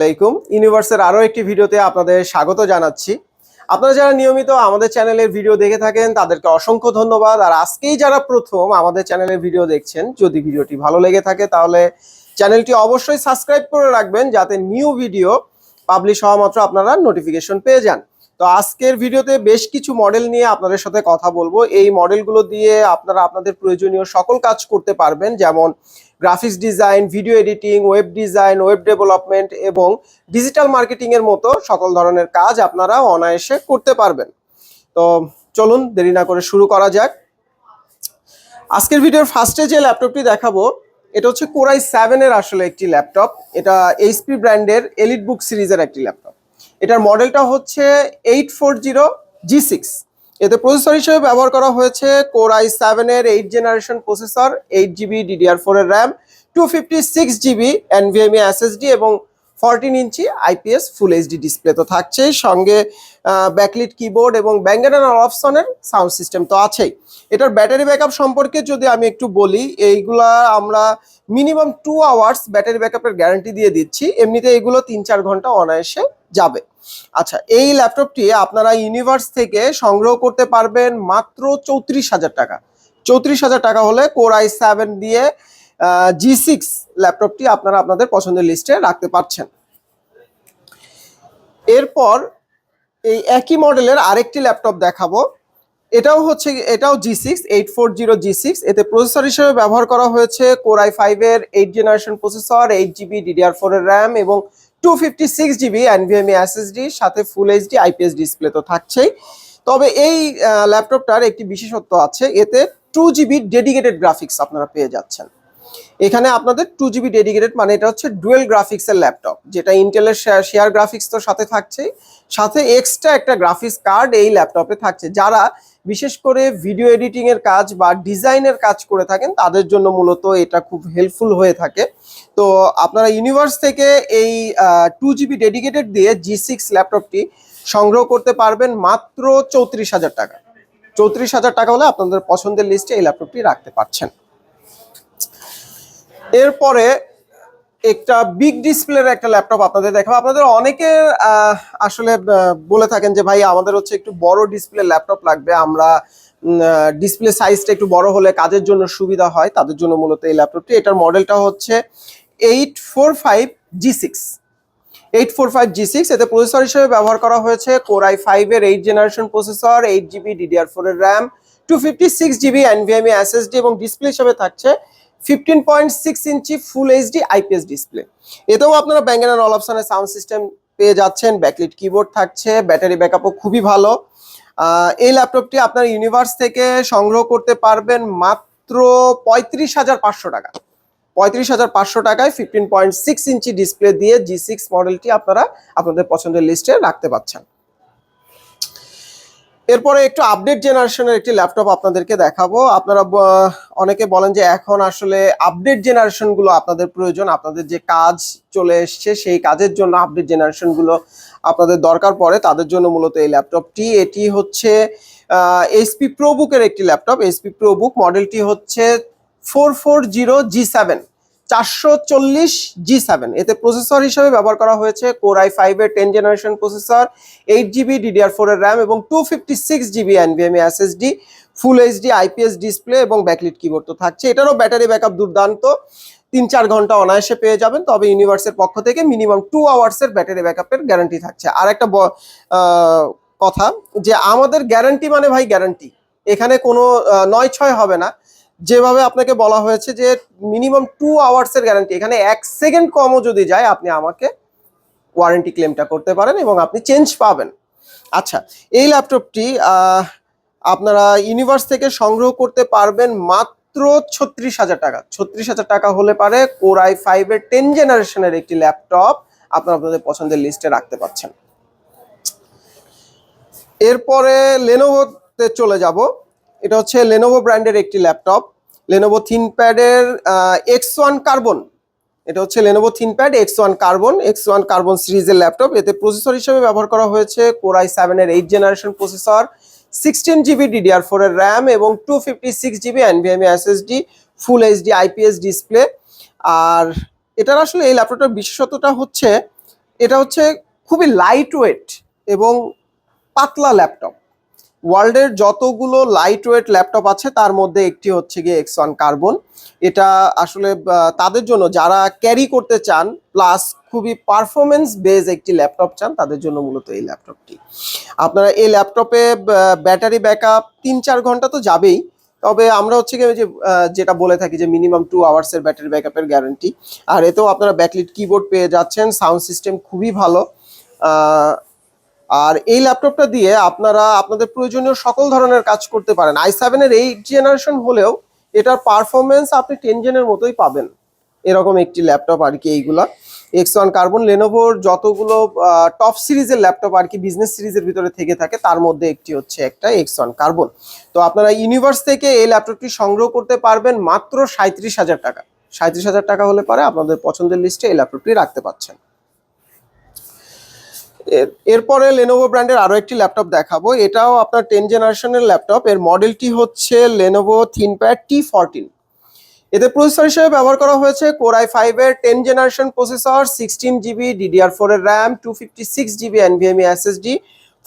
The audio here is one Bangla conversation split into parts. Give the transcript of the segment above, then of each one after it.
আলাইকুম। ইউনিভার্সের আরও একটি ভিডিওতে আপনাদের স্বাগত জানাচ্ছি। আপনারা যারা নিয়মিত আমাদের চ্যানেলের ভিডিও দেখে থাকেন, তাদেরকে অসংখ্য ধন্যবাদ। আর আজকেই যারা প্রথম আমাদের চ্যানেলের ভিডিও দেখছেন, যদি ভিডিওটি ভালো লেগে থাকে, তাহলে চ্যানেলটি অবশ্যই সাবস্ক্রাইব করে রাখবেন, যাতে নিউ ভিডিও পাবলিশ হওয়া মাত্র আপনারা নোটিফিকেশন পেয়ে যান। তো আজকের ভিডিওতে বেশ কিছু মডেল নিয়ে আপনাদের সাথে কথা বলব। এই মডেলগুলো দিয়ে আপনারা আপনাদের প্রয়োজনীয় সকল কাজ করতে পারবেন, যেমন graphics design video editing web design web development এবং ডিজিটাল মার্কেটিং এর মতো সকল ধরনের কাজ আপনারা অনায়াসে করতে পারবেন। তো চলুন, দেরি না করে শুরু করা যাক। আজকের ভিডিওর ফার্স্টে যে ল্যাপটপটি দেখাবো, এটা হচ্ছে কোরাই সেভেনের আসলে একটি ল্যাপটপ এটা এইচপি ব্র্যান্ডের এলিট বুক সিরিজের একটি ল্যাপটপ এটার মডেলটা হচ্ছে eight four zero G six. এতে প্রসেসর হিসেবে ব্যবহার করা হয়েছে কোর আই সেভেনের eight generation processor eight GB DDR ফোরের RAM two fifty six GB NVMe SSD এবং fourteen inch IPS full HD display তো থাকছেই। সঙ্গে ব্যাকলিট কিবোর্ড এবং ব্যাঙ্গান অপশনের সাউন্ড সিস্টেম তো আছেই। এটার ব্যাটারি ব্যাকআপ সম্পর্কে যদি আমি একটু বলি, এইগুলা আমরা মিনিমাম টু আওয়ার্স ব্যাটারি ব্যাকআপের গ্যারান্টি দিয়ে দিচ্ছি। এমনিতে এগুলো তিন চার ঘণ্টা অনায়াসে যাবে। আচ্ছা এই ল্যাপটপটি আপনারা ইউনিভার্স থেকে সংগ্রহ করতে পারবেন মাত্র চৌত্রিশ হাজার টাকা। চৌত্রিশ হাজার টাকা হলে কোর আই সেভেন দিয়ে জি সিক্স ল্যাপটপটি আপনারা আপনাদের পছন্দের লিস্টে রাখতে পারছেন। এরপর এই একই মডেলের আরেকটি ল্যাপটপ দেখাবো। এটাও হচ্ছে, এটাও G six eight four zero G six এতে প্রসেসর হিসেবে ব্যবহার করা হয়েছে কোরাই ফাইভের eight generation processor eight GB DDR ফোরের র্যাম এবং two fifty six GB NVMe SSD সাথে ফুল এইচডি আইপিএস ডিসপ্লে তো থাকছেই। তবে এই ল্যাপটপটার একটি বিশেষত্ব আছে, এতে টু জিবি ডেডিকেটেড গ্রাফিক্স আপনারা পেয়ে যাচ্ছেন। এখানে আপনাদের টু জিবি ডেডিকেটেড মানে এটা হচ্ছে ডুয়েল গ্রাফিক্সের ল্যাপটপ যেটা ইন্টেলের শেয়ার গ্রাফিক্স তো সাথে থাকছেই সাথে এক্সট্রা একটা গ্রাফিক্স কার্ড এই ল্যাপটপে থাকছে। যারা বিশেষ করে ভিডিও এডিটিং এর কাজ বা ডিজাইনের কাজ করে থাকেন, তাদের জন্য মূলত এটা খুব হেল্পফুল হয়ে থাকে। তো আপনারা ইউনিভার্স থেকে এই টু জিবি ডেডিকেটেড দিয়ে জি সিক্স ল্যাপটপটি সংগ্রহ করতে পারবেন মাত্র চৌত্রিশ হাজার টাকা। চৌত্রিশ হাজার টাকা হলে আপনাদের পছন্দের লিস্টে এই ল্যাপটপটি রাখতে পারছেন। এরপরে একটা বিগ ডিসপ্লের একটা ল্যাপটপ আপনাদের দেখাবো। আপনাদের অনেকে আসলে বলে থাকেন যে, ভাই, আমাদের হচ্ছে একটু বড় ডিসপ্লে ল্যাপটপ লাগবে। আমরা ডিসপ্লে সাইজটা একটু বড় হলে কাজের জন্য সুবিধা হয়। তাদের জন্য মূলত এই ল্যাপটপটি এটার মডেলটা হচ্ছে eight four five G six eight four five G six এতে প্রসেসর হিসেবে ব্যবহার করা হয়েছে। কোরাই ফাইভের eight generation processor eight GB DDR ফোরের RAM two fifty six GB NVMe SSD এবং ডিসপ্লে হিসেবে থাকছে fifteen point six inch full HD IPS display. এতেও আপনারা ব্যাঙ্গেন অল অপশনের সাউন্ড সিস্টেম পেয়ে যাচ্ছেন। ব্যাকলিট কিবোর্ড থাকছে, ব্যাটারি ব্যাকআপও খুবই ভালো। এই ল্যাপটপটি আপনার ইউনিভার্স থেকে সংগ্রহ করতে পারবেন মাত্র পঁয়ত্রিশ হাজার পাঁচশো টাকা। পঁয়ত্রিশ হাজার পাঁচশো টাকায় fifteen point six inch display দিয়ে জি সিক্স মডেলটি আপনারা আপনাদের পছন্দের লিস্টে রাখতে পারছেন এরপরে একটু আপডেট জেনারেশনের একটি ল্যাপটপ আপনাদেরকে দেখাবো। আপনারা অনেকে বলেন যে এখন আসলে আপডেট জেনারেশনগুলো আপনাদের প্রয়োজন, আপনাদের যে কাজ চলে এসছে সেই কাজের জন্য আপডেট জেনারেশনগুলো আপনাদের দরকার পড়ে। তাদের জন্য মূলত এই ল্যাপটপটি এটি হচ্ছে এইচপি প্রোবুকের একটি ল্যাপটপ এইচপি প্রোবুক মডেলটি হচ্ছে four four zero G seven চারশো চল্লিশ জি সেভেন এতে প্রসেসর হিসেবে ব্যবহার করা হয়েছে কোরাই ফাইভের ten generation processor eight GB DDR ফোরের র্যাম এবং two fifty six GB NVMe SSD full HD IPS display এবং ব্যাকলিট কিবোর্ড তো থাকছে। এটারও ব্যাটারি ব্যাকআপ দুর্দান্ত। তিন চার ঘণ্টা অনায়াসে পেয়ে যাবেন, তবে ইউনিভার্সের পক্ষ থেকে মিনিমাম টু আওয়ার্সের ব্যাটারি ব্যাকআপের গ্যারান্টি থাকছে। আর একটা কথা যে আমাদের গ্যারান্টি মানে ভাই গ্যারান্টি এখানে কোনো নয় ছয় হবে না। যেভাবে আপনাকে বলা হয়েছে যে মিনিমাম টু আওয়ার্সের গ্যারান্টি এখানে এক সেকেন্ড কমও যদি যায়, আপনি আমাকে ওয়ারেন্টি ক্লেমটা করতে পারেন এবং আপনি চেঞ্জ পাবেন। আচ্ছা এই ল্যাপটপটি আপনারা ইউনিভার্স থেকে সংগ্রহ করতে পারবেন মাত্র ছত্রিশ হাজার টাকা। ছত্রিশ হাজার টাকা হলে পারে কোরাই ফাইভের টেন জেনারেশনের একটি ল্যাপটপ আপনারা আপনাদের পছন্দের লিস্টে রাখতে পারছেন এরপরে লেনোভোতে চলে যাব। এটা হচ্ছে লেনোভো ব্র্যান্ডের একটি ল্যাপটপ লেনোভো থিনপ্যাডের এক্স ওয়ান কার্বন এটা হচ্ছে Lenovo ThinkPad X one carbon X one carbon সিরিজের ল্যাপটপ এতে প্রসেসর হিসেবে ব্যবহার করা হয়েছে কোরাই সেভেনের eight generation processor sixteen GB DDR ফোরের র্যাম এবং two fifty six GB NVMe SSD full HD IPS display আর এটার আসলে এই ল্যাপটপটার বিশেষত্বটা হচ্ছে, এটা হচ্ছে খুবই লাইট ওয়েট এবং পাতলা ল্যাপটপ ওয়ার্ল্ডের যতগুলো লাইট ওয়েট ল্যাপটপ আছে, তার মধ্যে একটি হচ্ছে গিয়ে এক্স ওয়ান কার্বন এটা আসলে তাদের জন্য যারা ক্যারি করতে চান প্লাস খুবই পারফরমেন্স বেজ একটি ল্যাপটপ চান, তাদের জন্য মূলত এই ল্যাপটপটি আপনারা এই ল্যাপটপে ব্যাটারি ব্যাকআপ তিন চার ঘণ্টা তো যাবেই। তবে আমরা হচ্ছে গিয়ে যে যেটা বলে থাকি যে মিনিমাম টু আওয়ার্সের ব্যাটারি ব্যাকআপের গ্যারান্টি আর এতেও আপনারা ব্যাকলিট কিবোর্ড পেয়ে যাচ্ছেন সাউন্ড সিস্টেম খুবই ভালো। আর এই ল্যাপটপটা দিয়ে আপনারা আপনাদের প্রয়োজনীয় সকল ধরনের কাজ করতে পারেন। আই সেভেনের এইট জেনারেশন হলেও এটার পারফরমেন্স আপনি টেন জেনের মতোই পাবেন। এরকম একটি ল্যাপটপ আর কি এইগুলা। এক্স ওয়ান কার্বন লেনোভোর যতগুলো টপ সিরিজের ল্যাপটপ আর কি বিজনেস সিরিজের ভিতরে থেকে থাকে, তার মধ্যে একটি হচ্ছে একটা এক্স ওয়ান কার্বন তো আপনারা ইউনিভার্স থেকে এই ল্যাপটপটি সংগ্রহ করতে পারবেন মাত্র সাঁত্রিশ হাজার টাকা। সাঁত্রিশ হাজার টাকা হলে পরে আপনাদের পছন্দের লিস্টে এই ল্যাপটপটি রাখতে পাচ্ছেন। এরপরে লেনোভো ব্র্যান্ডের আরও একটি ল্যাপটপ দেখাবো। এটাও আপনার টেন জেনারেশনের ল্যাপটপ এর মডেলটি হচ্ছে লেনোভো থিনপ্যাড টি ফোরটিন এতে প্রসেসর হিসেবে ব্যবহার করা হয়েছে কোরাই ফাইভ এর ten generation processor sixteen GB DDR four এর RAM two fifty six GB NVMe SSD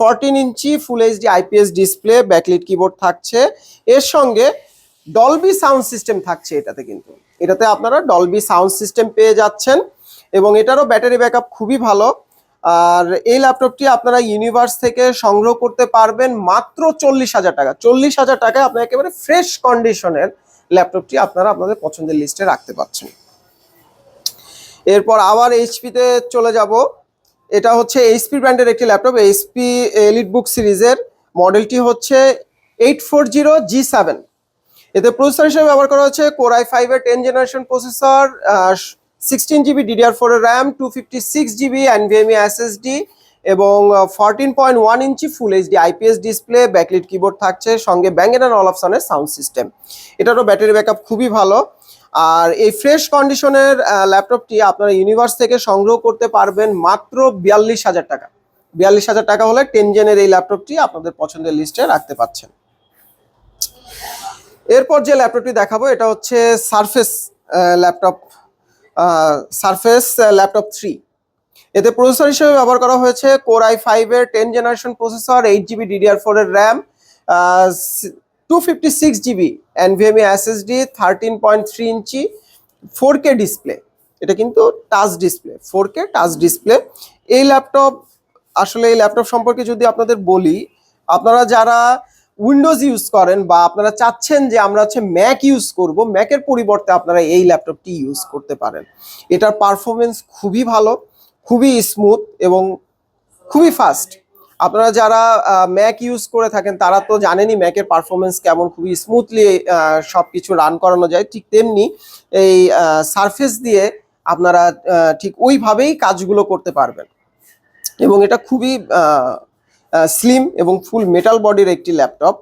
fourteen inch full HD IPS display backlit keyboard থাকছে। এর সঙ্গে ডলবি সাউন্ড সিস্টেম থাকছে এটাতে কিন্তু। এটাতে আপনারা ডলবি সাউন্ড সিস্টেম পেয়ে যাচ্ছেন। এবং এটারও ব্যাটারি ব্যাকআপ খুবই ভালো। আর এই ল্যাপটপটি আপনারা ইউনিভার্স থেকে সংগ্রহ করতে পারবেন মাত্র চল্লিশ হাজার টাকা। চল্লিশ হাজার টাকায় আপনার একেবারে ফ্রেশ কন্ডিশনের ল্যাপটপটি আপনারা আপনাদের পছন্দের লিস্টে রাখতে পারছেন। এরপর আবার এইচপিতে চলে যাব। এটা হচ্ছে এইচপি ব্র্যান্ডের একটি ল্যাপটপ এইচপি এলিট বুক সিরিজের মডেলটি হচ্ছে eight four zero G seven এতে প্রসেসর হিসেবে ব্যবহার করা হচ্ছে কোরাই ফাইভের ten generation processor sixteen GB DDR four RAM two fifty six GB NVMe SSD এবং fourteen point one inch full HD IPS display backlit keyboard থাকছে, সঙ্গে ব্যাঙ্গেন অ্যান্ড অলপসনের সাউন্ড সিস্টেম এটারও ব্যাটারি ব্যাকআপ খুবই ভালো। আর এই ফ্রেশ কন্ডিশনের ল্যাপটপটি আপনারা ইউনিভার্স থেকে সংগ্রহ করতে পারবেন মাত্র বিয়াল্লিশ হাজার টাকা। বিয়াল্লিশ হাজার টাকা হলে টেন জেনের এই ল্যাপটপটি আপনাদের পছন্দের লিস্টে রাখতে পাচ্ছেন। এরপর যে ল্যাপটপটি দেখাবো, এটা হচ্ছে Surface Laptop Surface Laptop three এতে প্রসেসর হিসেবে ব্যবহার করা হয়েছে কোর আই ফাইভের ten generation processor eight GB DDR four এর RAM two fifty six GB NVMe SSD thirteen point three inch four K display এটা কিন্তু touch display four K touch display এই ল্যাপটপ আসলে এই ল্যাপটপ সম্পর্কে যদি আপনাদের বলি, আপনারা যারা উইন্ডোজ ইউজ করেন বা আপনারা চাচ্ছেন যে আমরা হচ্ছে ম্যাক ইউজ করব ম্যাকের পরিবর্তে আপনারা এই ল্যাপটপটি ইউজ করতে পারেন। এটার পারফরমেন্স খুবই ভালো, খুবই স্মুথ এবং খুবই ফাস্ট আপনারা যারা ম্যাক ইউজ করে থাকেন, তারা তো জানেনই ম্যাকের পারফরমেন্স কেমন, খুবই স্মুথলি সব কিছু রান করানো যায়। ঠিক তেমনি এই সারফেস দিয়ে আপনারা ঠিক ওইভাবেই কাজগুলো করতে পারবেন। এবং এটা খুবই স্লিম এবং ফুল মেটাল বডির একটি ল্যাপটপ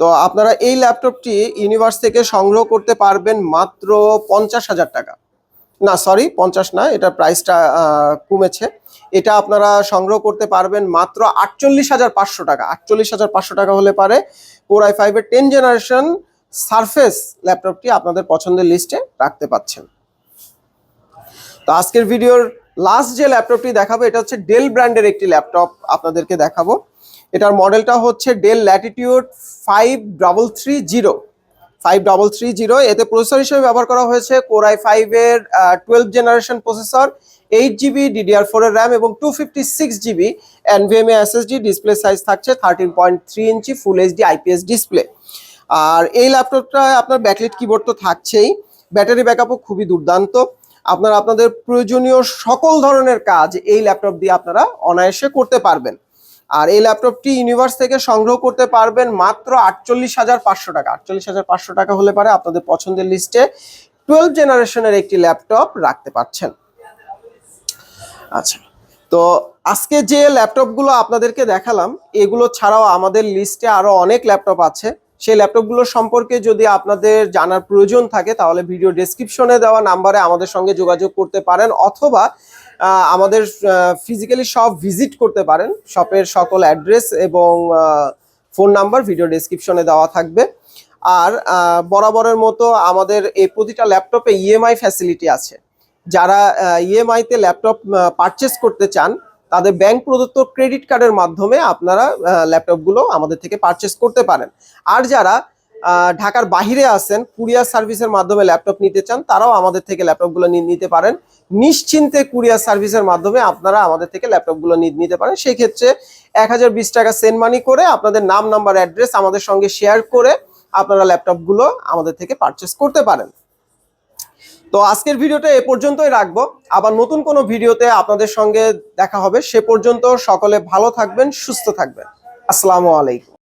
তো আপনারা এই ল্যাপটপটি ইউনিভার্স থেকে সংগ্রহ করতে পারবেন মাত্র পঞ্চাশ হাজার টাকা। না সরি পঞ্চাশ না, এটা প্রাইসটা কমেছে। এটা আপনারা সংগ্রহ করতে পারবেন মাত্র আটচল্লিশ হাজার পাঁচশো টাকা। আটচল্লিশ হাজার পাঁচশো টাকা হলে পারে কোর আই ফাইভের টেন জেনারেশন সারফেস ল্যাপটপটি আপনাদের পছন্দের লিস্টে রাখতে পাচ্ছেন। তো আজকের ভিডিওর লাস্ট যে ল্যাপটপটি দেখাবো, এটা হচ্ছে ডেল ব্র্যান্ডের একটি ল্যাপটপ আপনাদেরকে দেখাবো। এটার মডেলটা হচ্ছে Dell Latitude five double three zero five double three zero এতে প্রসেসর হিসেবে ব্যবহার করা হয়েছে কোরাই ফাইভের twelve generation processor eight GB DDR ফোরের র্যাম এবং two fifty six GB NVMe SSD display size থাকছে thirteen point three inch full HD IPS display আর এই ল্যাপটপটা আপনার ব্যাকলিট কিবোর্ড তো থাকছেই। ব্যাটারি ব্যাকআপও খুবই দুর্দান্ত। আপনারা আপনাদের প্রয়োজনীয় সকল ধরনের কাজ এই ল্যাপটপ দিয়ে আপনারা অনায়াসে করতে পারবেন। আর এই ল্যাপটপটি ইউনিভার্স থেকে সংগ্রহ করতে পারবেন মাত্র আটচল্লিশ হাজার পাঁচশো টাকা। আটচল্লিশ হাজার পাঁচশো টাকা হলে পারে আপনাদের পছন্দের লিস্টে টুয়েলভ জেনারেশনের একটি ল্যাপটপ রাখতে পারছেন। আচ্ছা তো আজকে যে ল্যাপটপগুলো আপনাদেরকে দেখালাম, এগুলো ছাড়াও আমাদের লিস্টে আরও অনেক ল্যাপটপ আছে। সেই ল্যাপটপগুলো সম্পর্কে যদি আপনাদের জানার প্রয়োজন থাকে, তাহলে ভিডিও ডেসক্রিপশনে দেওয়া নাম্বারে আমাদের সঙ্গে যোগাযোগ করতে পারেন, অথবা আমাদের ফিজিক্যালি শপ ভিজিট করতে পারেন। শপের সকল অ্যাড্রেস এবং ফোন নাম্বার ভিডিও ডেসক্রিপশনে দেওয়া থাকবে। আর বরাবরের মতো আমাদের এই প্রতিটা ল্যাপটপে ইএমআই ফ্যাসিলিটি আছে। যারা ইএমআইতে ল্যাপটপ পারচেস করতে চান, তাদের ব্যাংক প্রদত্ত ক্রেডিট কার্ডের মাধ্যমে আপনারা ল্যাপটপগুলো আমাদের থেকে পারচেস করতে পারেন। আর যারা ঢাকার বাহিরে আছেন, কুরিয়ার সার্ভিসের মাধ্যমে ল্যাপটপ নিতে চান, তারাও আমাদের থেকে ল্যাপটপগুলো নিতে পারেন। নিশ্চিন্তে কুরিয়ার সার্ভিসের মাধ্যমে আপনারা আমাদের থেকে ল্যাপটপগুলো নিতে পারেন। সেই ক্ষেত্রে এক হাজার বিশ টাকা সেন্ড মানি করে আপনাদের নাম, নাম্বার, অ্যাড্রেস আমাদের সঙ্গে শেয়ার করে আপনারা ল্যাপটপগুলো আমাদের থেকে পারচেস করতে পারেন। তো আজকের ভিডিওটা এ পর্যন্তই রাখব। আবার নতুন কোনো ভিডিওতে আপনাদের সঙ্গে দেখা হবে। সে পর্যন্ত সকলে ভালো থাকবেন, সুস্থ থাকবেন। আসসালামু আলাইকুম।